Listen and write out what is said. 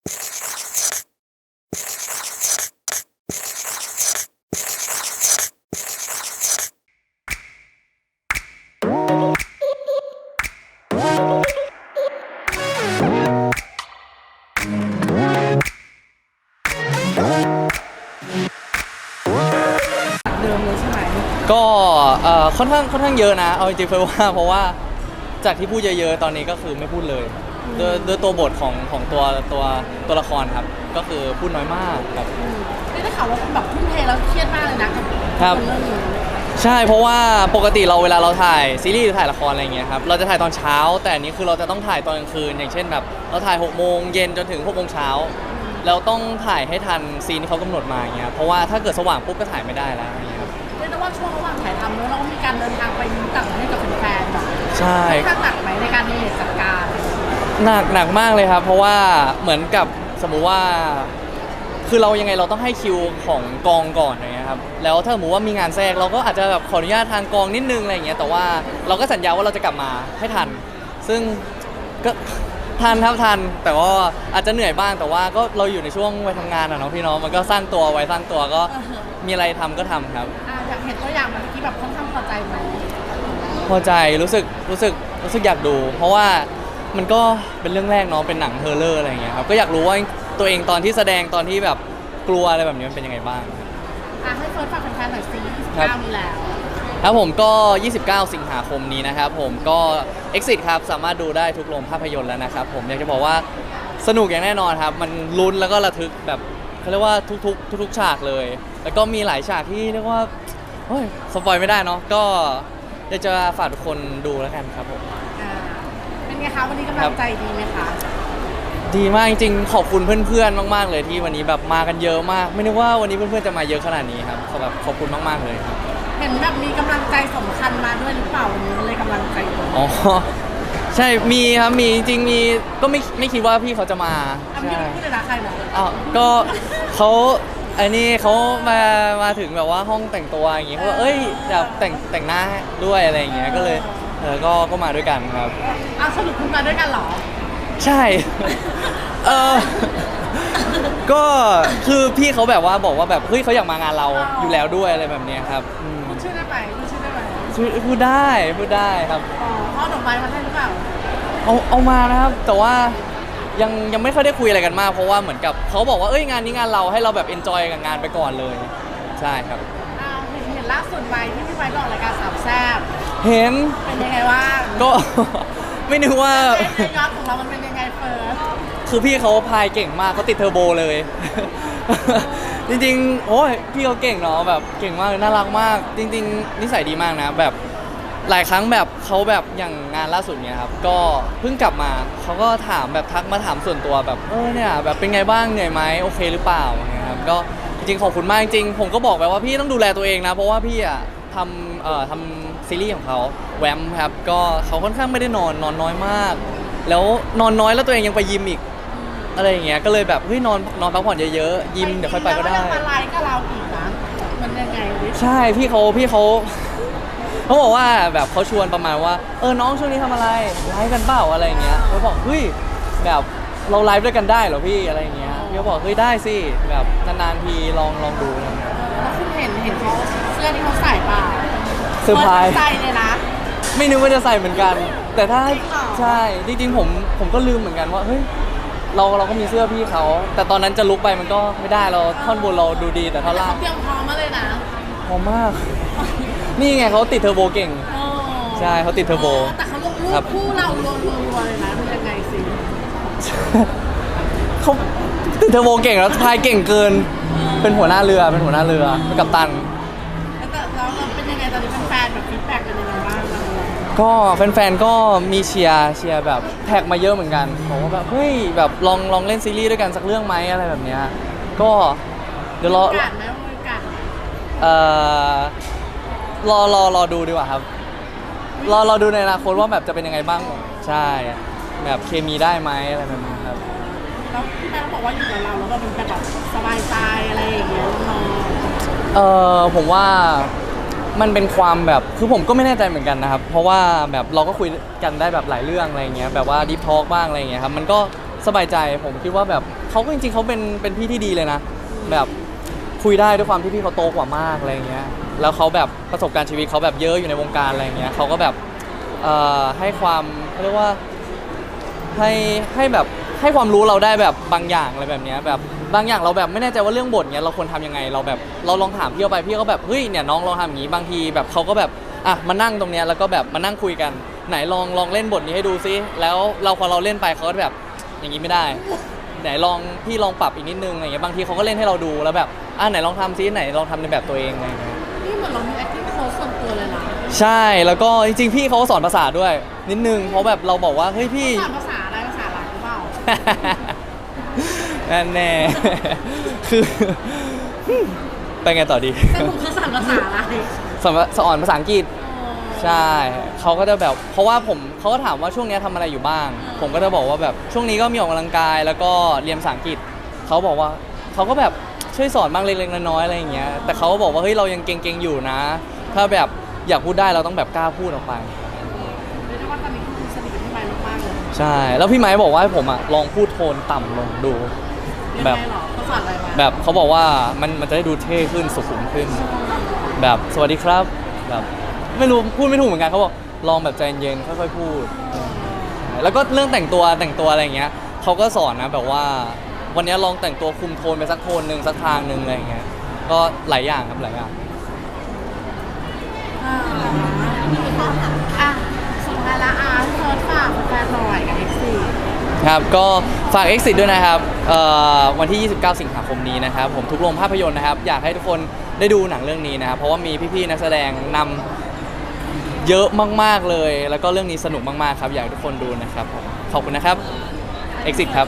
เดิมเลยใช่ไหมก็เอ่อค่อนข้างค่อนข้างเยอะนะ เอาจริงๆเฟยว่าเพราะว่าจากที่พูดเยอะๆ ตอนนี้ก็คือไม่พูดเลย ด้วยด้วยตัวบทของของตัวตัวตัวละครครับ ก็คือพูดน้อยมากครับนี่ได้ข่าวว่าแบบทุ่มเทแล้วเครียดมากเลยนะกับครับ เรื่องนี้ใช่เพราะว่าปกติเราเวลาเราถ่ายซีรีส์หรือถ่ายละครอะไรเงี้ยครับเราจะถ่ายตอนเช้า แต่อันนี้คือเราจะต้องถ่ายตอนกลางคืน อย่างเช่นแบบเราถ่าย6กโมงเย็นจนถึง6กโมงเช้าเราต้องถ่ายให้ทันซีนที่เขากำหนดมาอย่างเงี้ยเพราะว่าถ้าเกิดสว่างปุ๊บก็ถ่ายไม่ได้แล้วอย่างเงี้ยครับเรียกได้ว่าช่วงระหว่างถ่ายทำแล้วเราก็มีการเดินทางไปต่างประเทศกับแฟนๆแบบใช่ ค่อนข้างหนักไหมในการมีจัดการ หนักหนักมากเลยครับ เพราะว่าเหมือนกับสมมุติว่า คือเรายังไงเราต้องให้คิวของกองก่อนอย่างเงี้ยครับแล้วถ้าสมมติว่ามีงานแทรกเราก็อาจจะแบบขออนุญาตทางกองนิดนึงอะไรอย่างเงี้ยแต่ว่าเราก็สัญญาว่าเราจะกลับมาให้ทัน ซึ่งก็ทันครับทัน แต่ว่าอาจจะเหนื่อยบ้างแต่ว่าก็เราอยู่ในช่วงวัยทำงานอะเนาะพี่เน้องมันก็สร้างตัวไว้สร้างตัวก็มีอะไรทำก็ทำครับ อะอยากเห็นตัวอย่างเมื่อกี้แบบค่อนข้างพอใจไหมพอใจรู้สึกรู้สึกรู้สึกอยากดู เพราะว่า มันก็เป็นเรื่องแรกเนาะเป็นหนังเฮอร์เลอร์อะไรอย่างเงี้ยครับก็อยากรู้ว่าตัวเองตอนที่แสดงตอนที่แบบกลัวอะไรแบบนี้มันเป็นยังไงบ้างครับ อะให้เฟิร์สฝากแฟนๆหน่อยสิครับ 29นี้แล้วครับผมก็ 29 สิงหาคมนี้นะครับผมก็ Exit ครับสามารถดูได้ทุกโรงภาพยนตร์แล้วนะครับผมอยากจะบอกว่าสนุกอย่างแน่นอนครับ มันลุ้นแล้วก็ระทึกแบบเขาเรียกว่าทุกๆ ทุกๆฉากเลย แล้วก็มีหลายฉากที่เรียกว่าโอ้ยสปอยไม่ได้เนาะก็อยากจะฝากทุกคนดูแล้วกันครับผมอ่าเป็น ไงคะวันนี้กำลังใจดีไหมคะดีมากจริงๆขอบคุณเพื่อนๆมากๆเลยที่วันนี้แบบมากันเยอะมาก ไม่นึกว่าวันนี้เพื่อนๆจะมาเยอะขนาดนี้ครับขอแบบขอบคุณมากๆเลยครับเห็นแบบมีกำลังใจสำคัญมาด้วยหรือเปล่าวันนี้เลยกำลังใจดีอ๋อใช่มีครับมีจริงๆมีก็ไม่ไม่คิดว่าพี่เขาจะมาอะไม่ใช่ได้พูดเลยนะใครนะอ้าวก็เขาไอ้นี่เขามามาถึงแบบว่าห้องแต่งตัวอย่างงี้เขาบอกเอ้ยอยากแต่งแต่งหน้าด้วยอะไรอย่างเงี้ยก็เลย เออก็ก็มาด้วยกันครับอ้าวสรุปคุณมาด้วยกันเหรอ ใช่ เออก็คือพี่เขาแบบว่าบอกว่าแบบเฮ้ยเขาอยากมางานเราอ๋อออ ยู่แล้วด้วยอะไรแบบเนี้ยครับอืมพูดชื่อได้ไหมพูดชื่อได้ไหมพูดพูดได้พูดได้ครับอ๋อเขาเอาดอกไม้มาให้หรือเปล่าเอาเอามานะครับ แต่ว่ายังยังไม่ค่อยได้คุยอะไรกันมากเพราะว่าเหมือนกับเขาบอกว่าเอ้ยงานนี้งานเราให้เราแบบเอนจอยกับงานไปก่อนเลย ใช่ครับ เห็นเป็นยังไงว่างก็ ไม่นึกว่าเอ๊ะยอดของเรามันเป็นยังไงเฟิร์สคือพี่เขาพายเก่งมากเขาติดเทอร์โบเลย จริงๆ โอ้ยพี่เขาเก่งเนาะแบบเก่งมากน่ารักมาก จริง ๆ นิสัยดีมากนะ แบบหลายครั้งแบบเขาแบบอย่างงานล่าสุดเนี่ยครับ ก็เพิ่งกลับมาเขาก็ถามแบบทักมาถามส่วนตัวแบบเออเนี่ยแบบเป็นไงบ้างเหนื่อยไหมโอเคหรือเปล่าเนี่ยครับก็จริงๆขอบคุณมากจริงๆผมก็บอกไปว่าพี่ต้องดูแลตัวเองนะ เพราะว่าพี่อะ ทำเอ่อทำซีรีส์ของเขาแวมครับก็เขาค่อนข้างไม่ได้นอนนอนน้อยมาก แล้วนอนน้อยแล้วตัวเองยังไปยิมอีก อะไรอย่างเงี้ยก็เลยแบบเฮ้ยนอนนอนพักผ่อนเยอะๆยิมเดี๋ยวค่อยไปก็ได้ แล้วยังมาไลฟ์กับเราอีกนะมันยังไงวิใช่พี่เขาพี่เขา เขาบอกว่าแบบเขาชวนประมาณว่า เออน้องช่วงนี้ทำอะไรไลฟ์กันเปล่าอะไรอย่างเงี้ยเขาบอกเฮ้ยแบบเราไลฟ์ด้วยกันได้เหรอพี่อะไรอย่างเงี้ยพี่ก็บอกเฮ้ยได้สิแบบนานๆทีลองลองดูอะไรอย่างเงี้ยแล้ว คุณเห็นเห็นเขาเสื้อที่เขาใส่เปล่าเซอร์ไพรส์ใจเลยนะ ไม่นึกว่าจะใส่เหมือนกัน แต่ถ้าจริงเหรอ ใช่จริงๆผมผมก็ลืมเหมือนกันว่าเฮ้ยเราเราก็มีเสื้อพี่เขา แต่ตอนนั้นจะลุกไปมันก็ไม่ได้เราท่อนบนเราดูดีแต่ท่อนแต่ล่างเขาเตรียมพร้อมมาเลยนะหอมมาก นี่ไงเขาติดเทอร์โบเก่งโอ้ใช่เขาติดเทอร์โบแต่เขาลงรูครัปบ คู่เรารัวๆเลยนะมันยังไงสิ เขาติดเทอร์โบเก่งแล้วพายเก่งเกิน เป็นหัวหน้าเรือเป็นหัวหน้าเรือเป็นกัปตัน แล้วแต่แล้วเราเป็นยังไงตอนนี้แฟนๆแบบฟีดแบ็กเป็นยังไงบ้างเราก็แฟนๆก็มีเชียร์เชียร์แบบแท็กมาเยอะเหมือนกันบอกว่าแบบเฮ้ยแบบลองลองเล่นซีรีส์ด้วยกันสักเรื่องไหมอะไรแบบเนี้ยก็เดี๋ยวรอโอกาสไหมว่าโอกาสเอ่อรอรอรอดูดีกว่าครับ รอรอดูในอนาคตว่าแบบจะเป็นยังไงบ้างใช่ แบบเคมีได้ไหมอะไรแบบนี้ครับ แล้วพี่แม่ก็บอกว่าอยู่กับเราแล้วก็เป็นแบบสบายใจอะไรอย่างเงี้ยนอนเออผมว่ามันเป็นความแบบคือผมก็ไม่แน่ใจเหมือนกันนะครับ เพราะว่าแบบเราก็คุยกันได้แบบหลายเรื่องอะไรเงี้ยแบบว่าดีพอกบ้างอะไรเงี้ยครับมันก็สบายใจผมคิดว่าแบบเขาก็จริงๆเขาเป็นเป็นพี่ที่ดีเลยนะ แบบคุยได้ด้วยความที่พี่เขาโตกว่ามากอะไรเงี้ยแล้วเขาแบบประสบการณ์ชีวิตเขาแบบเยอะอยู่ในวงการอะไรเงี้ยเขาก็แบบเอ่อให้ความเขาเรียกว่าให้ให้แบบ ให้ความรู้เราได้แบบบางอย่างอะไรแบบเนี้ยแบบบางอย่างเราแบบไม่แน่ใจว่าเรื่องบทเนี้ยเราควรทำยังไงเราแบบเราลองถามพี่เขาไปพี่เขาแบบเฮ้ยเนี่ยน้องลองทำอย่างนี้บางทีแบบเขาก็แบบอะมานั่งตรงเนี้ยแล้วก็แบบมานั่งคุยกัน ไหนลองลองเล่นบทนี้ให้ดูซิแล้วเราพอเราเล่นไปเขาก็แบบอย่างนี้ไม่ได้ไหนลองพี่ลองปรับอีกนิดนึงอะไรเงี้ยบางทีเขาก็เล่นให้เราดูแล้วแบบอะไหนลองทำซิไหนลองทำในแบบตัวเองอะไรเงี้ยนี่เหมือนเรามี acting coach ส่วนตัวเลยนะใช่แล้วก็จริงๆพี่เขาก็สอนภาษาด้วย นิดนึงเพราะแบบเราบอกว่าเฮ้ยพี่สอนภาษาอะไรภาษา นั่นแน่คือไปไงต่อดีสรุปคือสอนภาษาอะไรสอนสอนภาษาอังกฤษ ใช่เขาก็จะแบบ เพราะว่าผมเขาก็ถามว่าช่วงนี้ทำอะไรอยู่บ้าง ผมก็จะบอกว่าแบบช่วงนี้ก็มีออกกำลังกายแล้วก็เรียนภาษาอังกฤษเขาบอกว่าเขาก็แบบช่วยสอนบ้างเล็กๆน้อยๆอะไรอย่างเงี้ยแต่เขาก็บอกว่าเฮ้ยเรายังเก่งๆอยู่นะ ถ้าแบบอยากพูดได้เราต้องแบบกล้าพูดออกไป ใช่ แล้วพี่ไม้บอกว่าให้ผมอะลองพูดโทนต่ำลงดู ยังแบบไงหรอเขาสอนอะไรมาแบบเขาบอกว่ามันมันจะได้ดูเท่ขึ้นสุขุมขึ้น แบบสวัสดีครับแบบไม่รู้พูดไม่ถูกเหมือนกันเขาบอกลองแบบใจเย็นๆค่อยๆพูด แล้วก็เรื่องแต่งตัวแต่งตัวอะไรอย่างเงี้ยเขาก็สอนนะแบบว่า วันนี้ลองแต่งตัวคุมโทนไปสักโทนหนึ่งสักทางหนึ่งอะไรอย่างเงี้ยก็หลายอย่างครับหลายอย่าง อ่าอะสุดท้ายละอาร์ตเพิร์ดฝากแฟนหน่อยกับ X4 ครับก็ฝาก Exit ด้วยนะครับเอ่อวันที่ 29 สิงหาคมนี้นะครับ ผมทุกโรงภาพยนตร์นะครับ อยากให้ทุกคนได้ดูหนังเรื่องนี้นะครับ เพราะว่ามีพี่ๆนักแสดงนำเยอะมากๆเลย แล้วก็เรื่องนี้สนุกมากๆครับ อยากให้ทุกคนดูนะครับผมขอบคุณนะครับ Exit ครับ